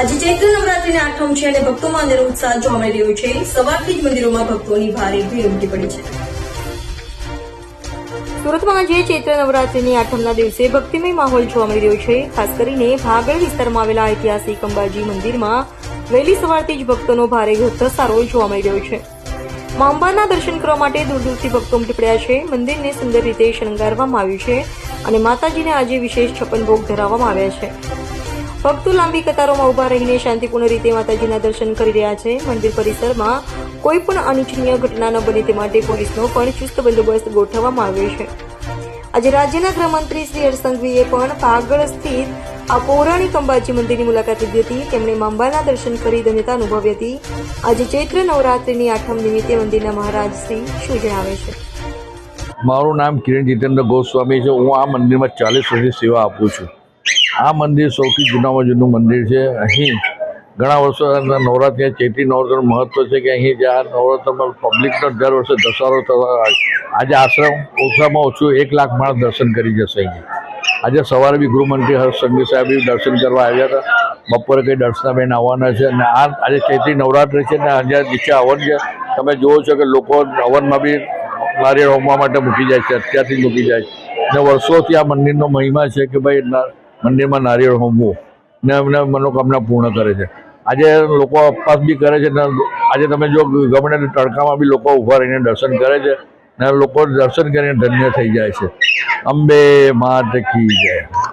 આજે ચૈત્ર નવરાત્રીના આઠમ છે અને ભક્તોમાં અંદર ઉત્સાહ જોવા મળી રહ્યો છે. સવારથી જ મંદિરોમાં ભક્તોની ભારે ભીડ ઉમટી પડી છે. સુરતમાં આજે ચૈત્ર નવરાત્રીની આઠમના દિવસે ભક્તિમય માહોલ જોવા મળી રહ્યો છે. ખાસ કરીને ભાગળ વિસ્તારમાં આવેલા ઐતિહાસિક અંબાજી મંદિરમાં વહેલી સવારથી જ ભક્તોનો ભારે ઘસારો જોવા મળી રહ્યો છે. મા દર્શન કરવા માટે દૂર દૂરથી ભક્તો ઉમટી પડ્યા છે. મંદિરને સુંદર રીતે શણગારવામાં આવ્યું છે અને માતાજીને આજે વિશેષ છપ્પન ભોગ ધરાવવામાં આવ્યા છે. ભક્તો લાંબી કતારોમાં ઊભા રહીને શાંતિપૂર્ણ રીતે માતાજીના દર્શન કરી રહ્યા છે. મંદિર પરિસરમાં કોઈ પણ અનિચ્છનીય ઘટના ન બને તે માટે પોલીસનો પણ ચુસ્ત બંદોબસ્ત ગોઠવવામાં આવ્યો છે. આજે રાજ્યના ગૃહમંત્રી શ્રી હરસંઘવીએ પણ પાગળ સ્થિત આ પૌરાણિક અંબાજી મંદિરની મુલાકાત લીધી હતી. તેમણે અંબાના દર્શન કરી ધન્યતા અનુભવી હતી. આજે ચૈત્ર નવરાત્રિની આઠમ નિમિત્તે મંદિરના મહારાજ શ્રી શું જણાવે છે? મારું નામ કિરણ જીતેન્દ્ર ગોસ્વામી છે. હું આ મંદિરમાં ચાલીસ વર્ષની સેવા આપું છું. આ મંદિર સૌથી જૂનામાં જૂનું મંદિર છે. અહીં ઘણા વર્ષો નવરાત્રિ ચેટી નવરાત્રનું મહત્વ છે કે અહીં જે આ નવરાત્રમાં પબ્લિકનો દર વર્ષે દસારો થવા આજે આશ્રમ ઓછામાં ઓછું એક લાખ માણસ દર્શન કરી જશે અહીં. આજે સવારે બી ગૃહમંત્રી હર્ષ સંઘવી સાહેબ દર્શન કરવા આવ્યા હતા. બપોરે કંઈ દર્શનાબેન આવવાના છે અને આ આજે ચૈત્રી નવરાત્રિ છે ને આજે નીચે હવન છે. તમે જુઓ છો કે લોકો હવનમાં બી નારિયેળ હોમવા માટે મૂકી જાય છે, અત્યારથી મૂકી જાય છે. અને વર્ષોથી આ મંદિરનો મહિમા છે કે ભાઈ મંદિરમાં નારિયેળ હોમવું ને એમને મનોકામના પૂર્ણ કરે છે. આજે લોકો અપવાસ બી કરે છે ને આજે તમે જો ગમે તડકામાં બી લોકો ઊભા રહીને દર્શન કરે છે ને લોકો દર્શન કરીને ધન્ય થઈ જાય છે. અંબે માત કી જય.